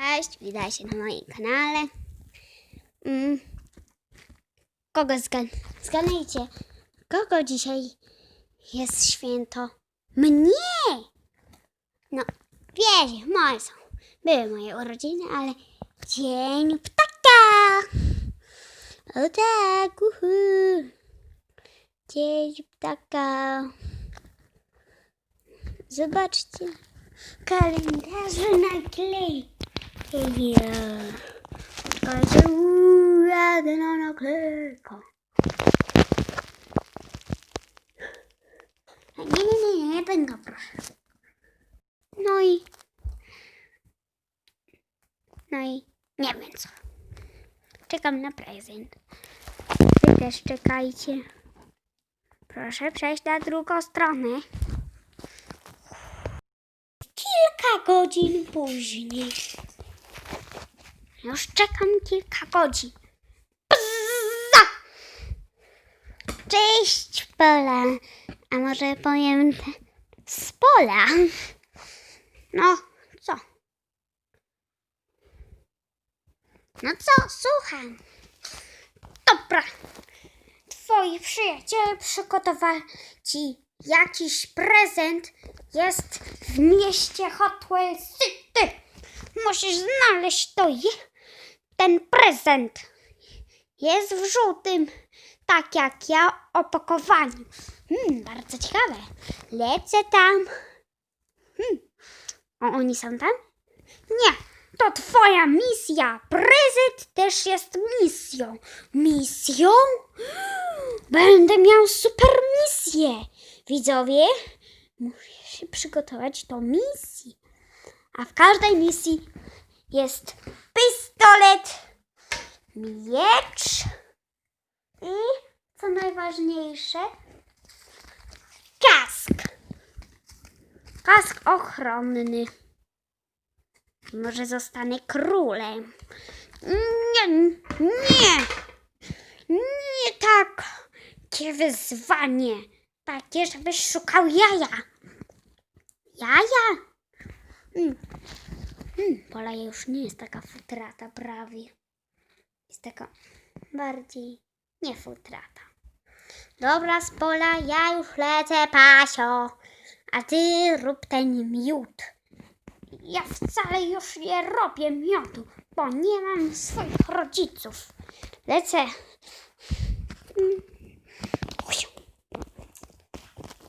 Cześć, witajcie na moim kanale. Mm. Kogo zgan zgadnijcie? Kogo dzisiaj jest święto? Mnie! No, wiecie, moje są. Były moje urodziny, ale dzień ptaka! O tak, uhu. Dzień ptaka. Zobaczcie. Kalendarze naklej. Ja. Każdy jadę na naklejka. Nie, nie, nie, nie tego proszę. No i... No i nie wiem co. Czekam na prezent. Wy też czekajcie. Proszę przejść na drugą stronę. Kilka godzin później. Już czekam kilka godzin. Bzza! Cześć, Pola. A może powiem te z pola? No, co? No co, słucham. Dobra. Twoi przyjaciele przygotowali ci jakiś prezent. Jest w mieście Hot Wheels City. Musisz znaleźć to je- ten prezent. Jest w żółtym, tak jak ja, opakowaniu. Hmm, bardzo ciekawe. Lecę tam. Hmm. O, oni są tam? Nie, to twoja misja. Prezent też jest misją. Misją? Będę miał super misję. Widzowie, muszę się przygotować do misji. A w każdej misji jest pistolet, miecz i co najważniejsze, kask. Kask ochronny. Może zostanę królem. Nie, nie, nie tak. Takie wyzwanie. Takie, żebyś szukał jaja. Jaja? Mm. Mm, Pola już nie jest taka futrata prawie. Jest taka bardziej nie futrata. Dobra, z pola, ja już lecę, pasio. A ty rób ten miód. Ja wcale już nie robię miodu, bo nie mam swoich rodziców. Lecę.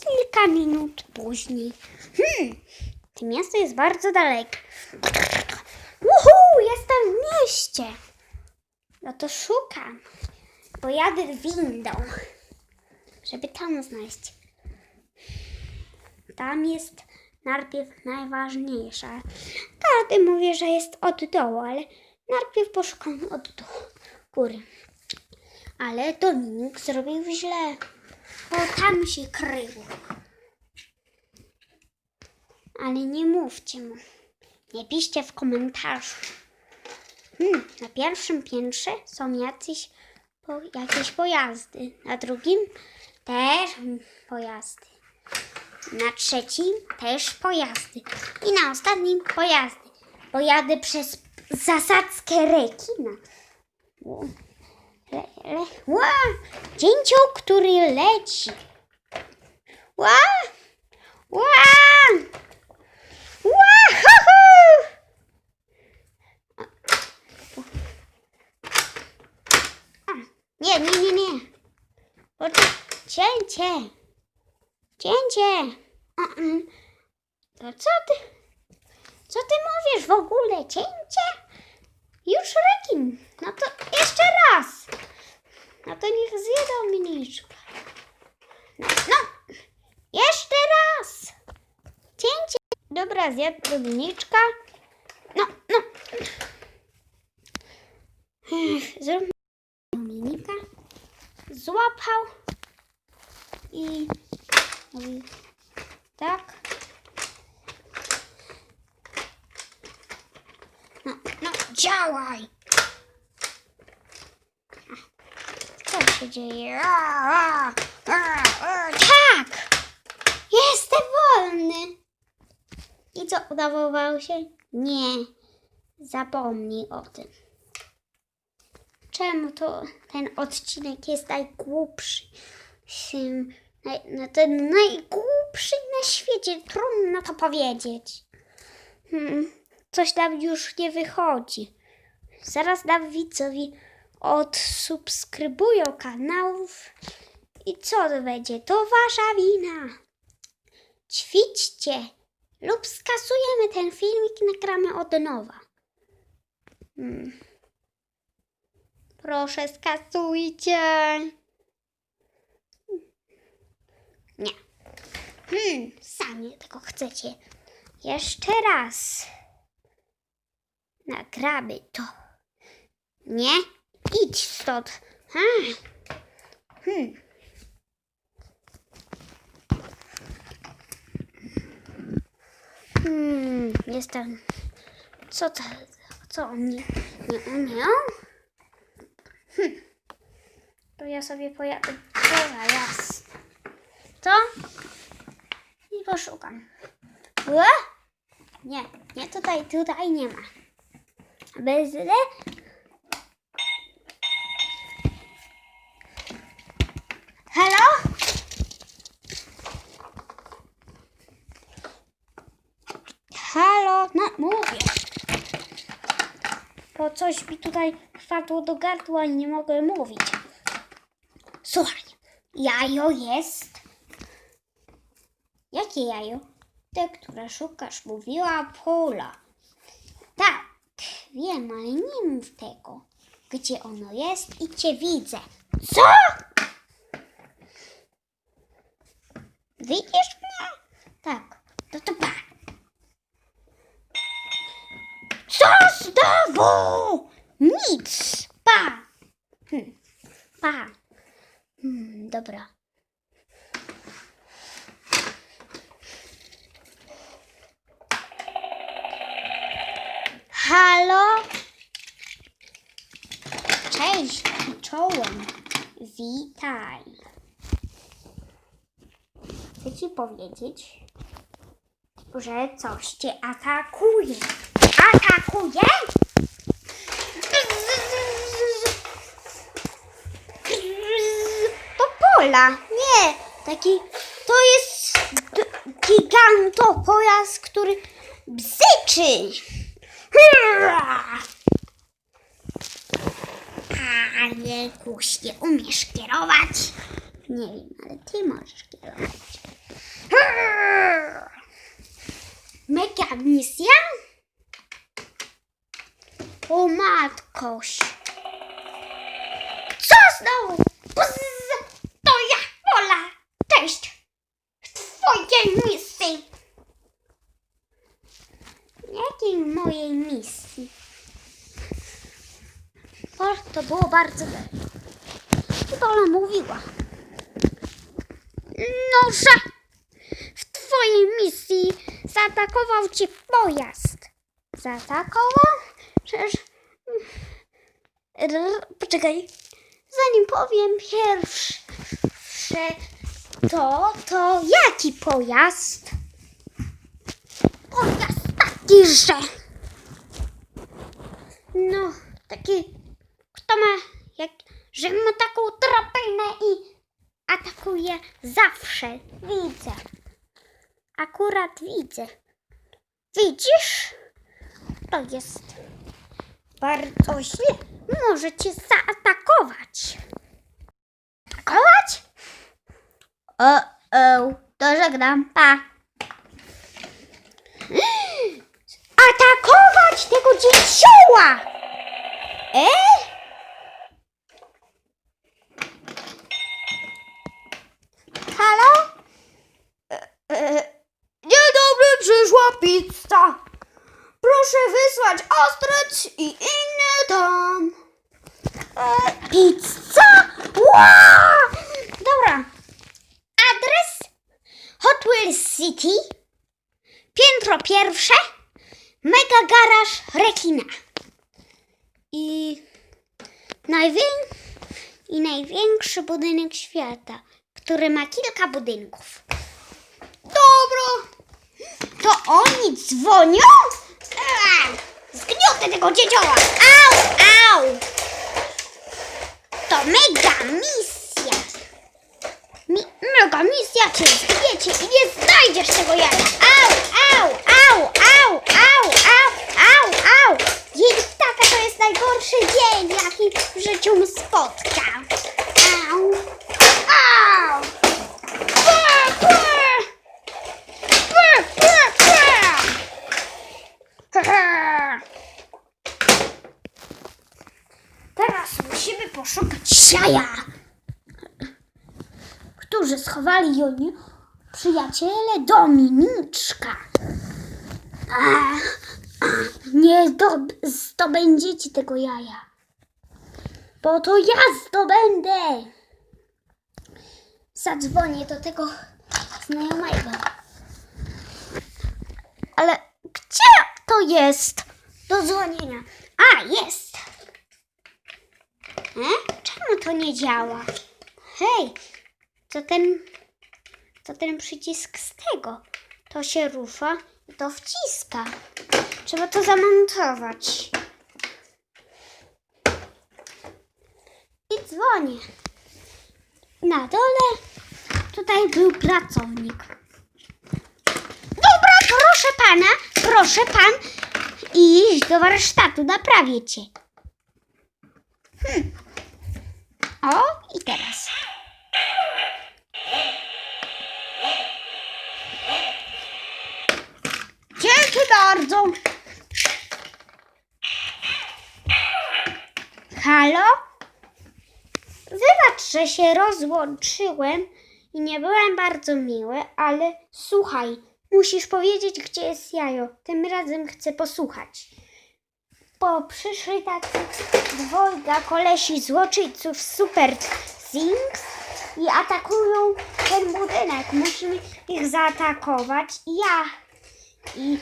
Kilka minut później. Hmm, to miasto jest bardzo daleko. Uhu, jestem w mieście. No to szukam. Pojadę windą, żeby tam znaleźć. Tam jest najpierw najważniejsza. Każdy mówi, że jest od dołu, ale najpierw poszukam od dołu, góry. Ale Dominik zrobił źle, bo tam się kryło. Ale nie mówcie mu. Nie piszcie w komentarzu. Hmm, na pierwszym piętrze są jacyś po, jakieś pojazdy. Na drugim też pojazdy. Na trzecim też pojazdy. I na ostatnim pojazdy. Bo jadę przez zasadzkę rekina. Ło- Le, le! Dzięcioł, który leci. Ła! Nie, nie, nie, nie. Cięcie. Cięcie. To co ty? Co ty mówisz w ogóle? Cięcie? Już rekin. No to jeszcze raz. No to niech zje Dominiczka. No, no. Jeszcze raz. Cięcie. Dobra, zjadł Dominiczka. No, no. Ech, Dominika. Złapał. I mówi tak. No, no, działaj. Co się dzieje? A, a, a, a, tak! Jestem wolny. I co, udawało się? Nie. Zapomnij o tym. Czemu to ten odcinek jest najgłupszy? Naj, no ten najgłupszy na świecie. Trudno to powiedzieć. Hmm, coś tam już nie wychodzi. Zaraz dam widzowi odsubskrybują kanałów. I co to będzie? To wasza wina. Ćwiczcie lub skasujemy ten filmik i nagramy od nowa. Hmm. Proszę, skasujcie. Nie. Hmm, sami tego chcecie. Jeszcze raz. Nagramy to. Nie? Idź stąd. Hmm. Hmm. Hmm, jestem. Co to? Co on nie, nie? Hm. To ja sobie pojadę. Dobra, jasne. To? I poszukam. E? Nie, nie tutaj, tutaj nie ma. Bez le? Halo? Halo? No, mówię. Bo coś mi tutaj wpadło do gardła i nie mogę mówić. Słuchaj, jajo jest. Jakie jajo? Te, które szukasz, mówiła Pola. Tak, wiem, ale nie mów tego. Gdzie ono jest i cię widzę. Co? Widzisz mnie? Tak, to to pa. Co znowu? Nic. Pa. Hm. Pa. Hmm, dobra. Halo? Cześć czołem. Witaj. Chcę ci powiedzieć, że coś cię atakuje. Atakuje? To pola. Nie, taki to jest g- gigantopojazd, który bzyczy. Ale kuśnie umiesz kierować. Nie wiem, ale ty możesz kierować. Mega misja? O matkoś. Co znowu? Bzz, to ja, Ola. Cześć. W twojej misji. Jakiej mojej misji? O, to było bardzo dobre. Chyba ona mówiła. No, że w twojej misji zaatakował cię pojazd. Zaatakował? Przecież... Poczekaj. Zanim powiem pierwsze to, to jaki pojazd? Pojazd taki, że... No, taki... Kto ma... Jak, że ma taką drabinę i atakuje zawsze. Widzę. Akurat widzę. Widzisz? To jest bardzo źle. Może cię zaatakować. Atakować? O, o, to żegnam. Pa. Atakować tego dziecioła! E? Halo? Dzień dobry, przyszła pizza. Proszę wysłać ostrec i inne tam. E, pizza? Wow! Dobra. Adres Hot Wheels City. Piętro pierwsze. Mega garaż rekina. I, najwię- I największy budynek świata, który ma kilka budynków. Dobro. To oni dzwonią? Zgniot robotę tego dziedzioła. Au, au. To mega misja. Mi, mega misja cię zwiecie i nie znajdziesz tego jaja. Au, au, au, au, au, au, au, au. Dzień taka to jest najgorszy dzień, jaki w życiu mnie spotka. Au, au. Kła. Kła, kła, kła. Ha, ha. Teraz musimy jaja, którzy schowali ją przyjaciele Dominiczka. A, nie do- zdobędziecie tego jaja, bo to ja zdobędę. Zadzwonię do tego znajomego. Ale gdzie to jest do dzwonienia? A, jest. E? Czemu to nie działa? Hej, co ten, co ten przycisk z tego? To się rusza i to wciska. Trzeba to zamontować. I dzwonię. Na dole tutaj był pracownik. Dobra, proszę pana, proszę pan iść do warsztatu, naprawię cię. Hmm. O, i teraz. Dzięki bardzo. Halo? Wybacz, że się rozłączyłem i nie byłem bardzo miły, ale słuchaj, musisz powiedzieć, gdzie jest jajo. Tym razem chcę posłuchać. Bo przyszli tacy dwojga kolesi złoczyńców Super Things i atakują ten budynek. Musimy ich zaatakować ja. I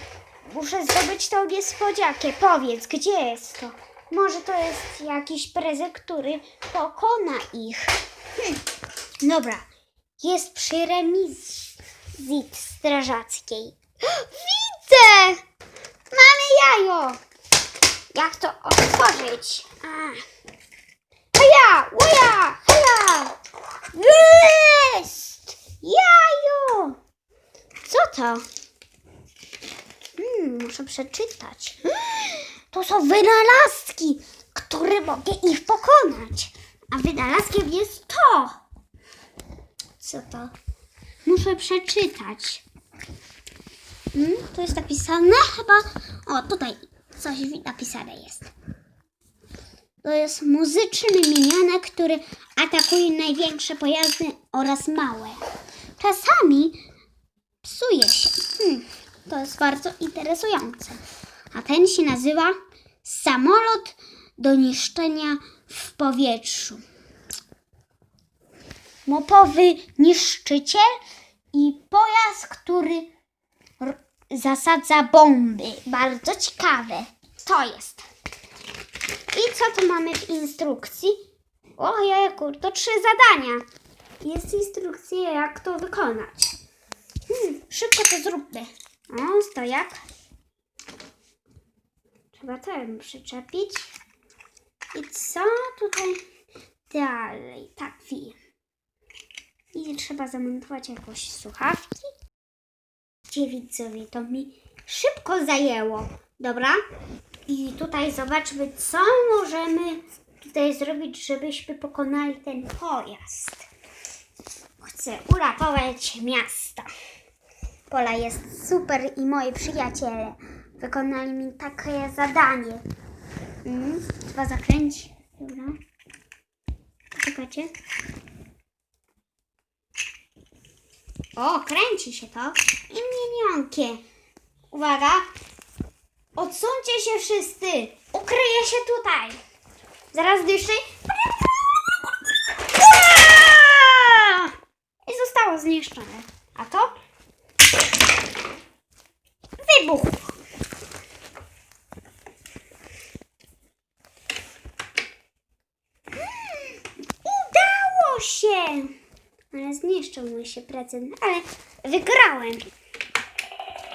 muszę zdobyć tą niespodziankę. Powiedz, gdzie jest to? Może to jest jakiś prezent, który pokona ich. Hm. Dobra, jest przy remizy strażackiej. Widzę! Mamy jajo! Jak to otworzyć? A. Heja! Łoja! Heja! Jest! Jajo! Co to? Hmm, muszę przeczytać. To są wynalazki, które mogę ich pokonać. A wynalazkiem jest to. Co to? Muszę przeczytać. Hmm, tu jest napisane chyba. O, tutaj coś napisane jest. To jest muzyczny minionek, który atakuje największe pojazdy oraz małe. Czasami psuje się. Hmm, to jest bardzo interesujące. A ten się nazywa samolot do niszczenia w powietrzu. Mopowy niszczyciel i pojazd, który zasadza bomby. Bardzo ciekawe. To jest. I co tu mamy w instrukcji? Ojejku, to trzy zadania. Jest instrukcja, jak to wykonać. Hmm, szybko to zróbmy. O, stojak. Trzeba ten przyczepić. I co tutaj dalej? Tak, wiem. I trzeba zamontować jakąś słuchawki. Gdzie widzowie, to mi szybko zajęło. Dobra? I tutaj zobaczmy, co możemy tutaj zrobić, żebyśmy pokonali ten pojazd. Chcę uratować miasto. Pola jest super i moi przyjaciele wykonali mi takie zadanie. Mm, trzeba zakręcić. Dobra. Czekajcie. O, kręci się to. I minionkie. Uwaga. Odsuńcie się wszyscy. Ukryję się tutaj. Zaraz dyszy. I zostało zniszczone. jeszcze mu się prezent, ale wygrałem.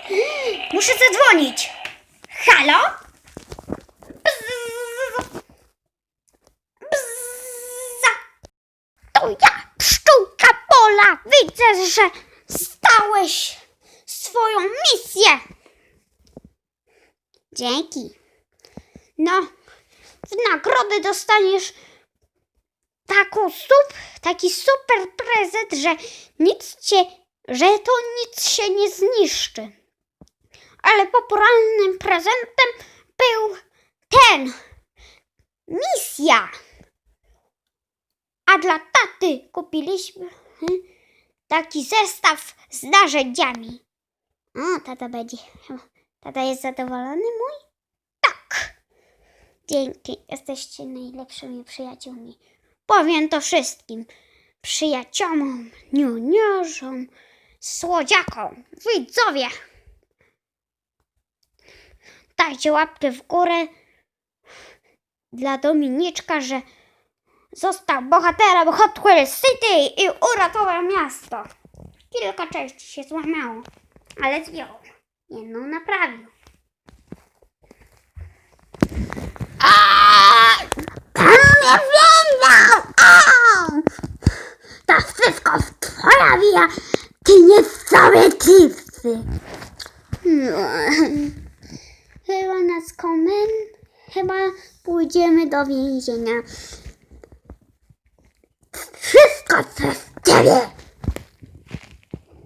Muszę zadzwonić. Halo? Bzz. To ja, pszczółka Pola, widzę, że stałeś swoją misję. Dzięki. No, w nagrodę dostaniesz taką sup, taki super prezent, że nic cię, że to nic się nie zniszczy. Ale popularnym prezentem był ten. Misja. A dla taty kupiliśmy taki zestaw z narzędziami. O, tata będzie. Tata jest zadowolony mój? Tak. Dzięki, jesteście najlepszymi przyjaciółmi. Powiem to wszystkim przyjaciołom, niuniorzom, słodziakom, widzowie. Dajcie łapkę w górę dla Dominiczka, że został bohaterem Hot Wheels City i uratował miasto. Kilka części się złamało, ale zdjął. Jedną naprawił. Pan mnie wiązał! To wszystko twoja wina! Ty nie sprawiedliwy! Chyba nas komen... Chyba pójdziemy do więzienia. Wszystko przez ciebie!